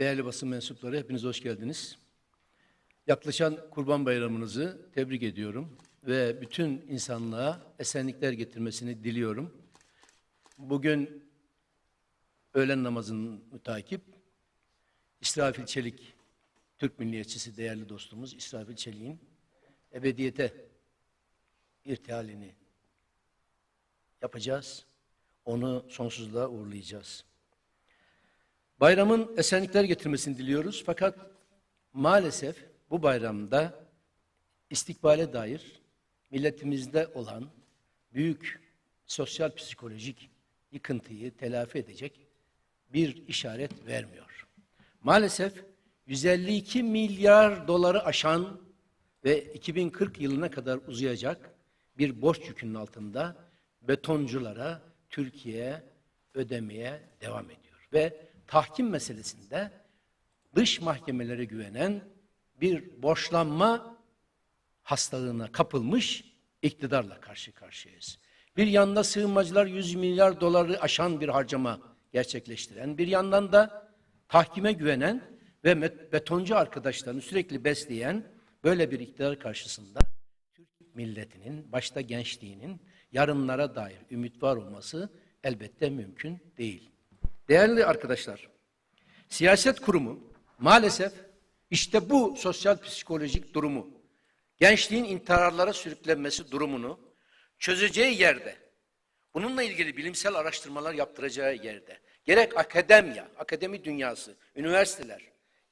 Değerli basın mensupları hepiniz hoş geldiniz. Yaklaşan Kurban Bayramınızı tebrik ediyorum ve bütün insanlığa esenlikler getirmesini diliyorum. Bugün öğlen namazının mütakip İsrafil Çelik, Türk milliyetçisi değerli dostumuz İsrafil Çelik'in ebediyete irtihalini yapacağız. Onu sonsuzluğa uğurlayacağız. Bayramın esenlikler getirmesini diliyoruz. Fakat maalesef bu bayramda istikbale dair milletimizde olan büyük sosyal psikolojik yıkıntıyı telafi edecek bir işaret vermiyor. Maalesef 152 milyar doları aşan ve 2040 yılına kadar uzayacak bir borç yükünün altında betonculara Türkiye ödemeye devam ediyor. Ve tahkim meselesinde dış mahkemelere güvenen bir borçlanma hastalığına kapılmış iktidarla karşı karşıyayız. Bir yanda sığınmacılar 100 milyar doları aşan bir harcama gerçekleştiren, bir yandan da tahkime güvenen ve betoncu arkadaşlarını sürekli besleyen böyle bir iktidar karşısında Türk milletinin, başta gençliğinin yarınlara dair ümit var olması elbette mümkün değil. Değerli arkadaşlar, siyaset kurumu maalesef işte bu sosyal psikolojik durumu, gençliğin intiharlara sürüklenmesi durumunu çözeceği yerde, bununla ilgili bilimsel araştırmalar yaptıracağı yerde, gerek akademya, akademi dünyası, üniversiteler,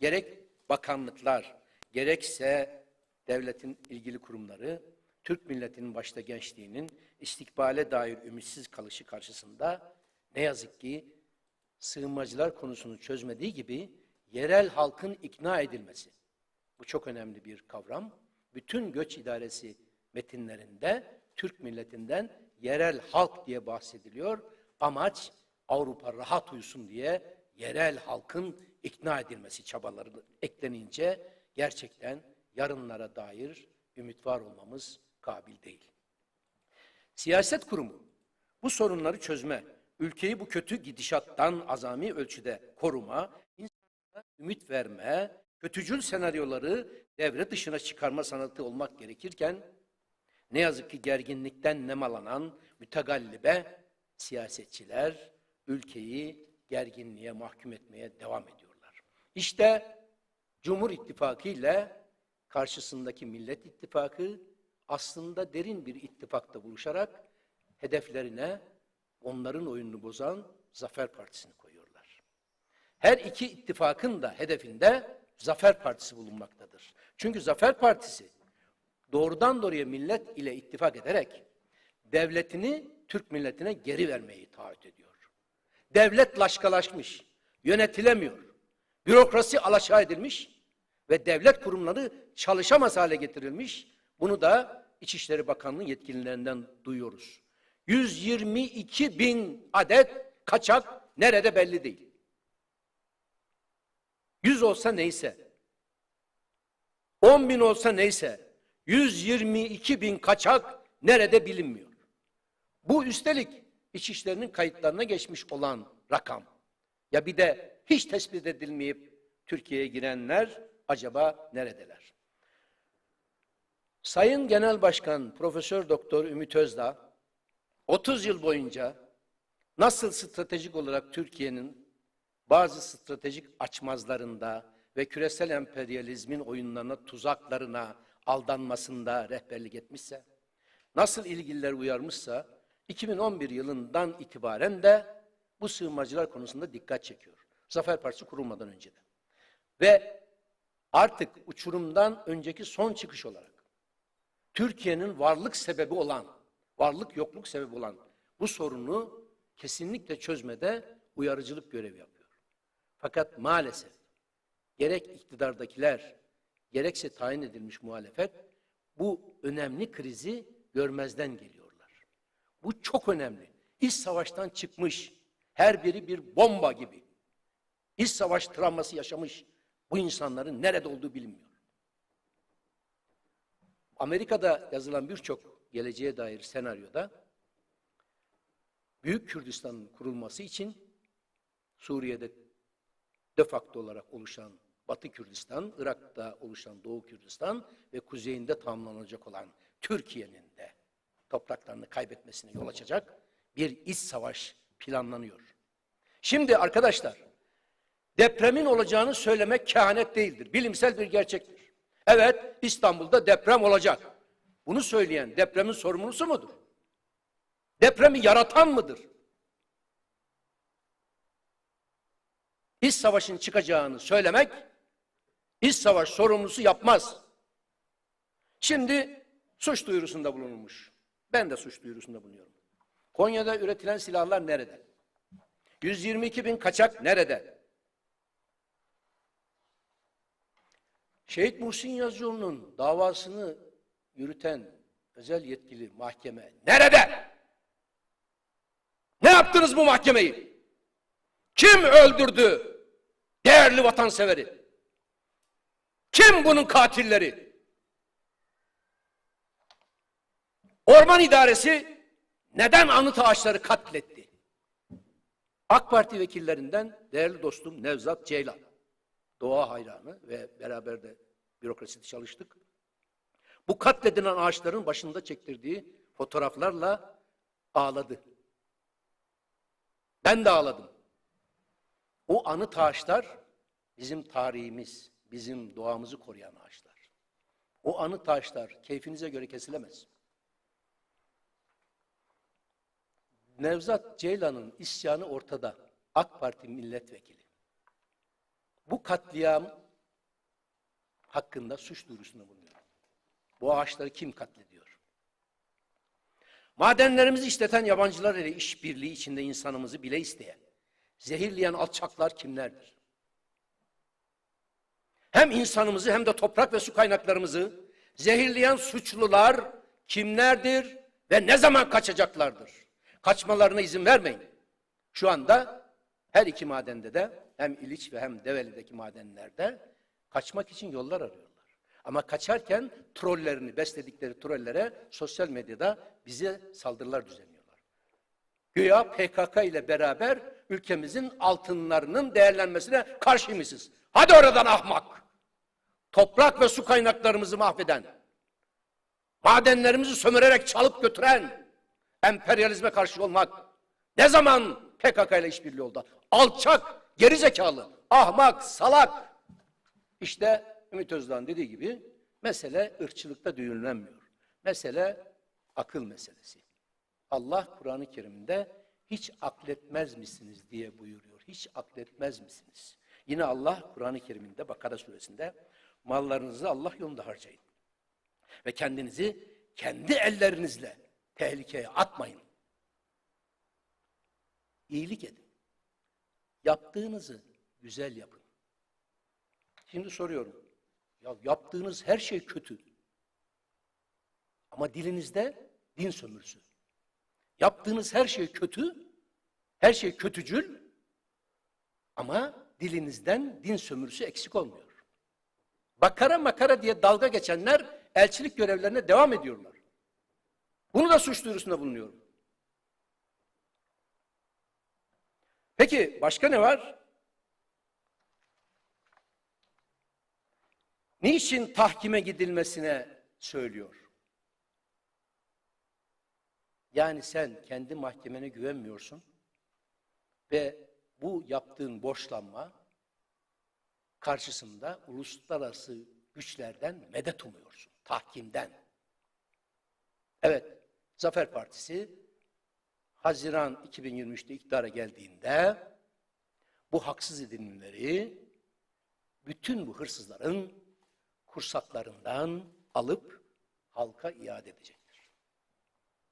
gerek bakanlıklar, gerekse devletin ilgili kurumları, Türk milletinin başta gençliğinin istikbale dair ümitsiz kalışı karşısında ne yazık ki sığınmacılar konusunu çözmediği gibi yerel halkın ikna edilmesi. Bu çok önemli bir kavram. Bütün göç idaresi metinlerinde Türk milletinden yerel halk diye bahsediliyor. Amaç Avrupa rahat uyusun diye yerel halkın ikna edilmesi çabaları eklenince gerçekten yarınlara dair ümit var olmamız kabil değil. Siyaset kurumu bu sorunları çözme, ülkeyi bu kötü gidişattan azami ölçüde koruma, insanlara ümit verme, kötücül senaryoları devre dışına çıkarma sanatı olmak gerekirken ne yazık ki gerginlikten nemalanan mütegallibe siyasetçiler ülkeyi gerginliğe mahkum etmeye devam ediyorlar. İşte Cumhur İttifakı ile karşısındaki Millet İttifakı aslında derin bir ittifakta buluşarak hedeflerine onların oyununu bozan Zafer Partisi'ni koyuyorlar. Her iki ittifakın da hedefinde Zafer Partisi bulunmaktadır. Çünkü Zafer Partisi doğrudan doğruya millet ile ittifak ederek devletini Türk milletine geri vermeyi taahhüt ediyor. Devlet laşkalaşmış, yönetilemiyor. Bürokrasi alaşağı edilmiş ve devlet kurumları çalışamaz hale getirilmiş. Bunu da İçişleri Bakanlığı yetkililerinden duyuyoruz. 122 bin adet kaçak nerede belli değil. 100 olsa neyse, 10 bin olsa neyse, 122 bin kaçak nerede bilinmiyor. Bu üstelik İçişleri'nin kayıtlarına geçmiş olan rakam. Ya bir de hiç tespit edilmeyip Türkiye'ye girenler acaba neredeler? Sayın Genel Başkan Profesör Doktor Ümit Özdağ 30 yıl boyunca nasıl stratejik olarak Türkiye'nin bazı stratejik açmazlarında ve küresel emperyalizmin oyunlarına, tuzaklarına, aldanmasında rehberlik etmişse, nasıl ilgililer uyarmışsa 2011 yılından itibaren de bu sığınmacılar konusunda dikkat çekiyor. Zafer Partisi kurulmadan önce de. Ve artık uçurumdan önceki son çıkış olarak Türkiye'nin varlık sebebi olan, varlık yokluk sebebi olan bu sorunu kesinlikle çözmede uyarıcılık görevi yapıyor. Fakat maalesef gerek iktidardakiler, gerekse tayin edilmiş muhalefet bu önemli krizi görmezden geliyorlar. Bu çok önemli. İç savaştan çıkmış, her biri bir bomba gibi. İç savaş travması yaşamış bu insanların nerede olduğu bilinmiyor. Amerika'da yazılan birçok geleceğe dair senaryoda Büyük Kürdistan'ın kurulması için Suriye'de de facto olarak oluşan Batı Kürdistan, Irak'ta oluşan Doğu Kürdistan ve kuzeyinde tamamlanacak olan Türkiye'nin de topraklarını kaybetmesine yol açacak bir iç savaş planlanıyor. Şimdi arkadaşlar, depremin olacağını söylemek kehanet değildir. Bilimsel bir gerçektir. Evet, İstanbul'da deprem olacak. Bunu söyleyen depremin sorumlusu mudur? Depremi yaratan mıdır? İç savaşın çıkacağını söylemek, iç savaş sorumlusu yapmaz. Şimdi suç duyurusunda bulunmuş. Ben de suç duyurusunda bulunuyorum. Konya'da üretilen silahlar nerede? 122 bin kaçak nerede? Şehit Muhsin Yazıcıoğlu'nun davasını yürüten özel yetkili mahkeme nerede? Ne yaptınız bu mahkemeyi? Kim öldürdü değerli vatanseveri? Kim bunun katilleri? Orman İdaresi neden anıt ağaçları katletti? AK Parti vekillerinden değerli dostum Nevzat Ceylan, doğa hayranı ve beraber de bürokraside çalıştık. Bu katledilen ağaçların başında çektirdiği fotoğraflarla ağladı. Ben de ağladım. O anıt ağaçlar bizim tarihimiz, bizim doğamızı koruyan ağaçlar. O anıt ağaçlar keyfinize göre kesilemez. Nevzat Ceylan'ın isyanı ortada. AK Parti milletvekili. Bu katliam hakkında suç duyurusunda bulunuyor. Bu ağaçları kim katlediyor? Madenlerimizi işleten yabancılar ile işbirliği içinde insanımızı bile isteyen, zehirleyen alçaklar kimlerdir? Hem insanımızı hem de toprak ve su kaynaklarımızı zehirleyen suçlular kimlerdir ve ne zaman kaçacaklardır? Kaçmalarına izin vermeyin. Şu anda her iki madende de hem İliç ve hem Develi'deki madenlerde kaçmak için yollar arıyorlar. Ama kaçarken trollerini besledikleri trollere sosyal medyada bize saldırılar düzenliyorlar. Güya PKK ile beraber ülkemizin altınlarının değerlenmesine karşıymışız. Hadi oradan ahmak. Toprak ve su kaynaklarımızı mahveden, madenlerimizi sömürerek çalıp götüren, emperyalizme karşı olmak ne zaman PKK ile işbirliği oldu? Alçak, gerizekalı, ahmak, salak. İşte Ümit Özdağ'ın dediği gibi mesele ırkçılıkta düğünlenmiyor. Mesele akıl meselesi. Allah Kur'an-ı Kerim'de hiç akletmez misiniz diye buyuruyor. Hiç akletmez misiniz? Yine Allah Kur'an-ı Kerim'inde Bakara suresinde mallarınızı Allah yolunda harcayın. Ve kendinizi kendi ellerinizle tehlikeye atmayın. İyilik edin. Yaptığınızı güzel yapın. Şimdi soruyorum. Ya yaptığınız her şey kötü. Ama dilinizde din sömürüsü. Yaptığınız her şey kötü. Her şey kötücül. Ama dilinizden din sömürüsü eksik olmuyor. Bakara makara diye dalga geçenler elçilik görevlerine devam ediyorlar. Bunu da suç duyurusunda bulunuyorum. Peki başka ne var? Niçin tahkime gidilmesine söylüyor? Yani sen kendi mahkemene güvenmiyorsun ve bu yaptığın borçlanma karşısında uluslararası güçlerden medet umuyorsun, tahkimden. Evet, Zafer Partisi Haziran 2023'te iktidara geldiğinde bu haksız edinimleri bütün bu hırsızların kursaklarından alıp halka iade edecektir.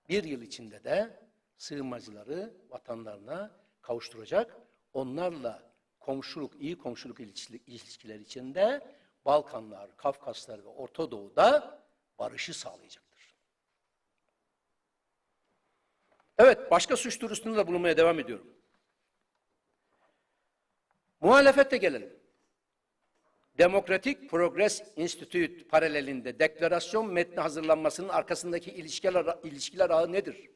Bir yıl içinde de sığınmacıları vatanlarına kavuşturacak, onlarla komşuluk, iyi komşuluk ilişkiler içinde Balkanlar, Kafkaslar ve Orta Doğu'da barışı sağlayacaktır. Evet, başka suç duyurusunda da bulunmaya devam ediyorum. Muhalefete gelelim. Demokratik Progress Institute paralelinde deklarasyon metni hazırlanmasının arkasındaki ilişkiler, ilişkiler ağı nedir?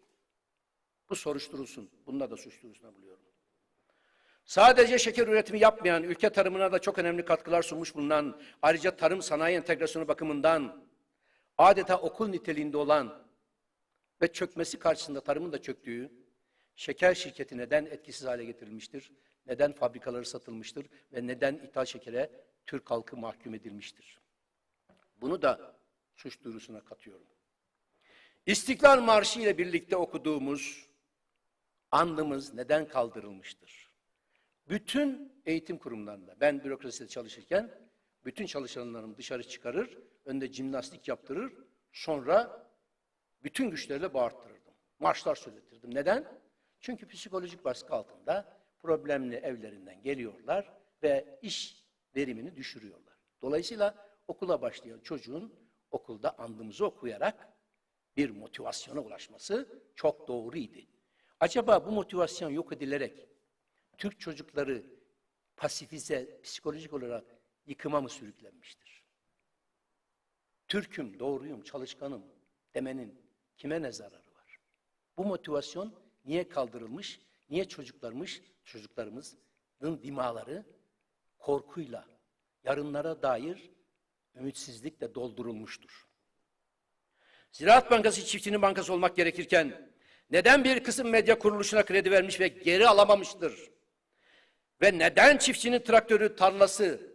Bu soruşturulsun. Bununla da suç duyurusuna buluyorum. Sadece şeker üretimi yapmayan, ülke tarımına da çok önemli katkılar sunmuş bulunan, ayrıca tarım sanayi entegrasyonu bakımından adeta okul niteliğinde olan ve çökmesi karşısında tarımın da çöktüğü şeker şirketi neden etkisiz hale getirilmiştir? Neden fabrikaları satılmıştır? Ve neden ithal şekere Türk halkı mahkum edilmiştir? Bunu da suç duyurusuna katıyorum. İstiklal Marşı ile birlikte okuduğumuz andımız neden kaldırılmıştır? Bütün eğitim kurumlarında, ben bürokraside çalışırken bütün çalışanlarımı dışarı çıkarır, önde jimnastik yaptırır, sonra bütün güçlerle bağırttırırdım. Marşlar söyletirdim. Neden? Çünkü psikolojik baskı altında problemli evlerinden geliyorlar ve iş verimini düşürüyorlar. Dolayısıyla okula başlayan çocuğun okulda andımızı okuyarak bir motivasyona ulaşması çok doğruydu. Acaba bu motivasyon yok edilerek Türk çocukları pasifize, psikolojik olarak yıkıma mı sürüklenmiştir? Türk'üm, doğruyum, çalışkanım demenin kime ne zararı var? Bu motivasyon niye kaldırılmış? Niye çocuklarmış, çocuklarımızın dimaları korkuyla, yarınlara dair ümitsizlikle doldurulmuştur? Ziraat Bankası çiftçinin bankası olmak gerekirken neden bir kısım medya kuruluşuna kredi vermiş ve geri alamamıştır? Ve neden çiftçinin traktörü, tarlası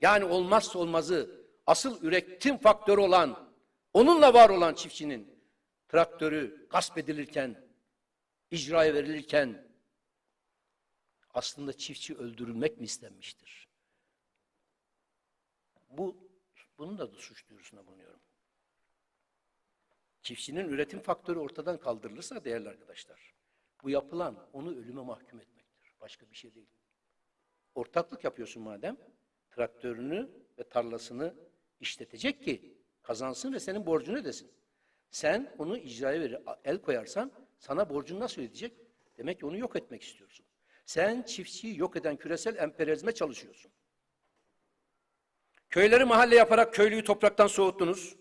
yani olmazsa olmazı asıl üretim faktörü olan onunla var olan çiftçinin traktörü gasp edilirken, icraya verilirken aslında çiftçi öldürülmek mi istenmiştir? Bu bunun da, suç duyurusuna bulunuyorum. Çiftçinin üretim faktörü ortadan kaldırılırsa değerli arkadaşlar, bu yapılan onu ölüme mahkum etmektir. Başka bir şey değil. Ortaklık yapıyorsun madem, traktörünü ve tarlasını işletecek ki kazansın ve senin borcunu ödesin. Sen onu icraya verir, el koyarsan sana borcunu nasıl ödeyecek? Demek ki onu yok etmek istiyorsun. Sen çiftçiyi yok eden küresel emperyalizme çalışıyorsun. Köyleri mahalle yaparak köylüyü topraktan soğuttunuz.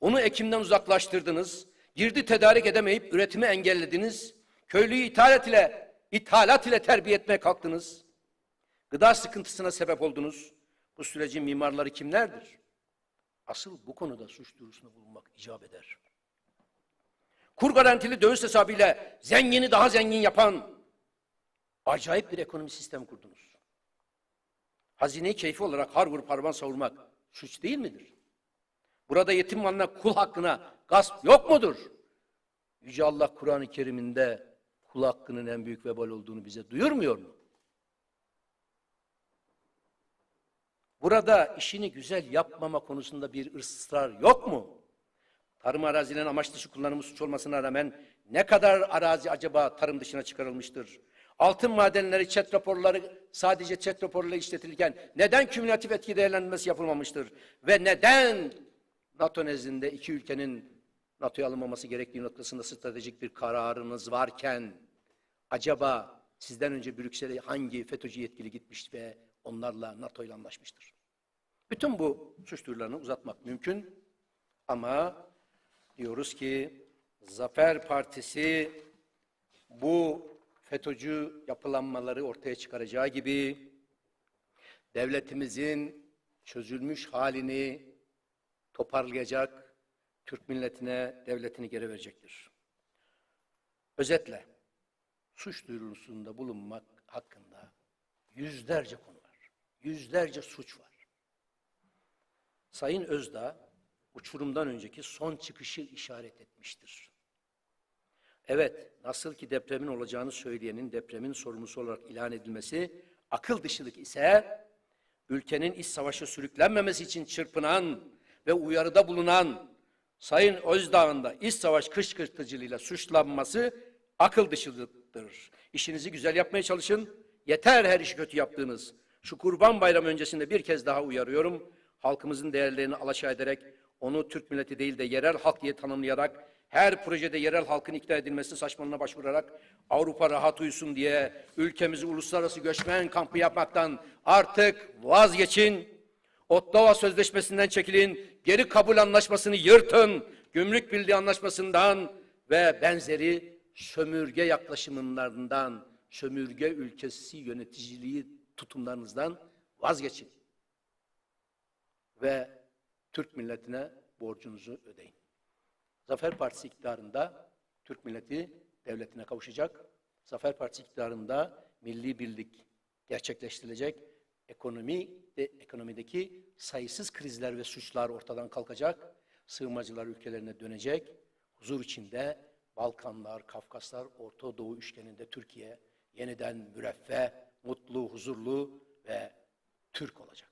Onu ekimden uzaklaştırdınız. Girdi tedarik edemeyip üretimi engellediniz. Köylüyü ithalat ile, ithalat ile terbiye etmeye kalktınız. Gıda sıkıntısına sebep oldunuz. Bu sürecin mimarları kimlerdir? Asıl bu konuda suç duyurusunda bulunmak icap eder. Kur garantili döviz hesabıyla zengini daha zengin yapan acayip bir ekonomi sistemi kurdunuz. Hazineyi keyfi olarak har vurup harman savurmak suç değil midir? Burada yetim malına, kul hakkına gasp yok mudur? Yüce Allah Kur'an-ı Kerim'inde kul hakkının en büyük vebal olduğunu bize duyurmuyor mu? Burada işini güzel yapmama konusunda bir ısrar yok mu? Tarım arazilerinin amaç dışı kullanımı suç olmasına rağmen ne kadar arazi acaba tarım dışına çıkarılmıştır? Altın madenleri, çet raporları sadece çet raporları işletilirken neden kümülatif etki değerlendirmesi yapılmamıştır? Ve neden NATO nezdinde iki ülkenin NATO'ya alınmaması gerektiği noktasında stratejik bir kararınız varken acaba sizden önce Brüksel'e hangi FETÖ'cü yetkili gitmiş ve onlarla NATO ile anlaşmıştır? Bütün bu suç duyurularını uzatmak mümkün ama diyoruz ki Zafer Partisi bu FETÖ'cü yapılanmaları ortaya çıkaracağı gibi devletimizin çözülmüş halini toparlayacak, Türk milletine devletini geri verecektir. Özetle, suç duyurusunda bulunmak hakkında yüzlerce konu var. Yüzlerce suç var. Sayın Özdağ, uçurumdan önceki son çıkışı işaret etmiştir. Evet, nasıl ki depremin olacağını söyleyenin depremin sorumlusu olarak ilan edilmesi akıl dışılık ise ülkenin iç savaşa sürüklenmemesi için çırpınan ve uyarıda bulunan Sayın Özdağ'ın da iç savaş kışkırtıcılığıyla suçlanması akıl dışılıktır. İşinizi güzel yapmaya çalışın. Yeter her işi kötü yaptığınız. Şu kurban bayramı öncesinde bir kez daha uyarıyorum. Halkımızın değerlerini alaşağı ederek onu Türk milleti değil de yerel halk diye tanımlayarak her projede yerel halkın ikna edilmesi saçmalığına başvurarak Avrupa rahat uyusun diye ülkemizi uluslararası göçmen kampı yapmaktan artık vazgeçin. Ottawa Sözleşmesi'nden çekilin, geri kabul anlaşmasını yırtın, gümrük birliği anlaşmasından ve benzeri sömürge yaklaşımlarından sömürge ülkesi yöneticiliği tutumlarınızdan vazgeçin. Ve Türk milletine borcunuzu ödeyin. Zafer Partisi iktidarında Türk milleti devletine kavuşacak. Zafer Partisi iktidarında milli birlik gerçekleştirilecek. Ekonomi de ekonomideki sayısız krizler ve suçlar ortadan kalkacak. Sığınmacılar ülkelerine dönecek. Huzur içinde Balkanlar, Kafkaslar, Orta Doğu üçgeninde Türkiye yeniden müreffeh, mutlu, huzurlu ve Türk olacak.